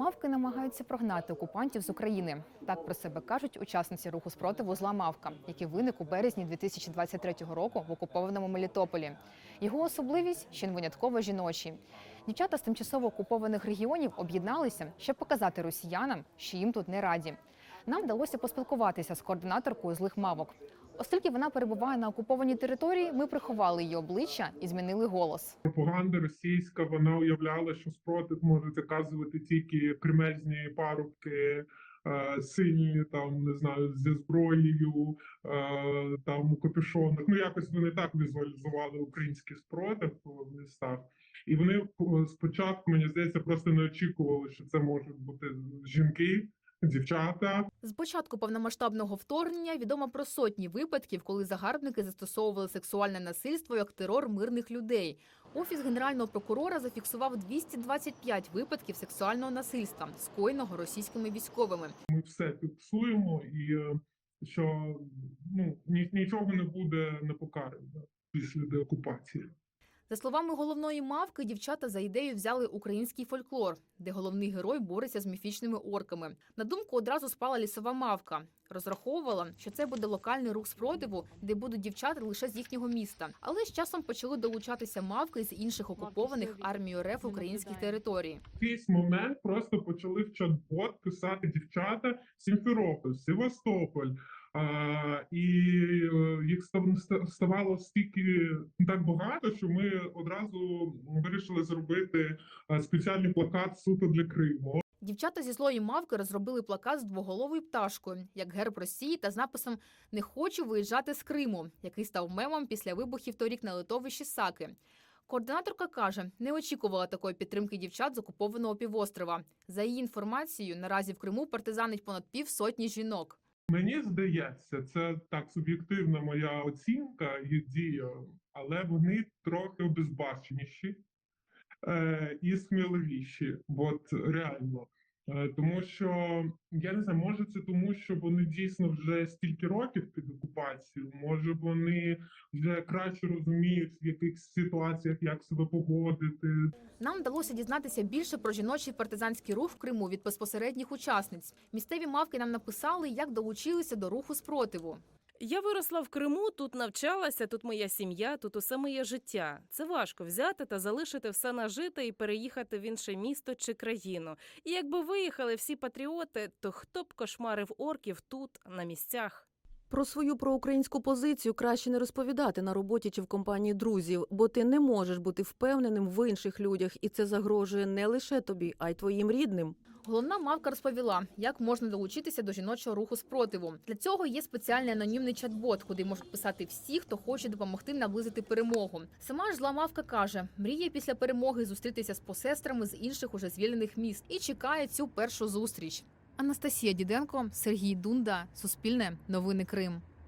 Мавки намагаються прогнати окупантів з України. Так про себе кажуть учасниці руху спротиву Зла Мавка, який виник у березні 2023 року в окупованому Мелітополі. Його особливість ще й винятково жіночі. Дівчата з тимчасово окупованих регіонів об'єдналися, щоб показати росіянам, що їм тут не раді. Нам вдалося поспілкуватися з координаторкою злих мавок. Оскільки вона перебуває на окупованій території, ми приховали її обличчя і змінили голос. пропаганда російська вона уявляла, що спротив можуть оказувати тільки кремезні парубки, е, сині там не знаю зі зброєю, е, там у капюшонах. Ну якось вони так візуалізували український спротив в містах. І вони е, спочатку, мені здається, просто не очікували, що це можуть бути жінки, дівчата. З початку повномасштабного вторгнення відомо про сотні випадків, коли загарбники застосовували сексуальне насильство як терор мирних людей. Офіс генерального прокурора зафіксував 225 випадків сексуального насильства, скоєного російськими військовими. Ми все фіксуємо, і е, що ну нічого не буде непокарано після деокупації. За словами головної мавки, дівчата за ідею взяли український фольклор, де головний герой бореться з міфічними орками. На думку одразу спала лісова мавка. Розраховувала, що це буде локальний рух спротиву, де будуть дівчата лише з їхнього міста. Але з часом почали долучатися мавки з інших окупованих армією РФ українських територій. В якийсь момент просто почали в чат-бот писати дівчата Сімферополь, Севастополь. І е, їх став- ставало стільки так багато, що ми одразу вирішили зробити е, спеціальний плакат суто для Криму. Дівчата зі злої мавки розробили плакат з двоголовою пташкою, як герб Росії, та з написом Не хочу виїжджати з Криму, який став мемом після вибухів торік на литовищі Саки. Координаторка каже, не очікувала такої підтримки дівчат з окупованого півострова. За її інформацією, наразі в Криму партизанить понад півсотні жінок. Мені здається, це так суб'єктивна моя оцінка і дія, але вони трохи обезбаченіші е, і сміливіші. От реально. Е, тому що я не знаю, може це тому, що вони дійсно вже стільки років під окупацією, може вони вже краще розуміють в якихось ситуаціях, як себе поводити, Нам вдалося дізнатися більше про жіночий партизанський рух в Криму від безпосередніх учасниць. Місцеві мавки нам написали, як долучилися до руху спротиву. Я виросла в Криму, тут навчалася, тут моя сім'я, тут усе моє життя. Це важко взяти та залишити все нажите і переїхати в інше місто чи країну. І якби виїхали всі патріоти, то хто б кошмарив орків тут, на місцях? Про свою проукраїнську позицію краще не розповідати на роботі чи в компанії друзів, бо ти не можеш бути впевненим в інших людях, і це загрожує не лише тобі, а й твоїм рідним. Головна мавка розповіла, як можна долучитися до жіночого руху спротиву. Для цього є спеціальний анонімний чат-бот, куди можуть писати всі, хто хоче допомогти наблизити перемогу. Сама ж зла мавка каже, мріє після перемоги зустрітися з посестрами з інших уже звільнених міст і чекає цю першу зустріч. Анастасія Діденко, Сергій Дунда, Суспільне, Новини Крим.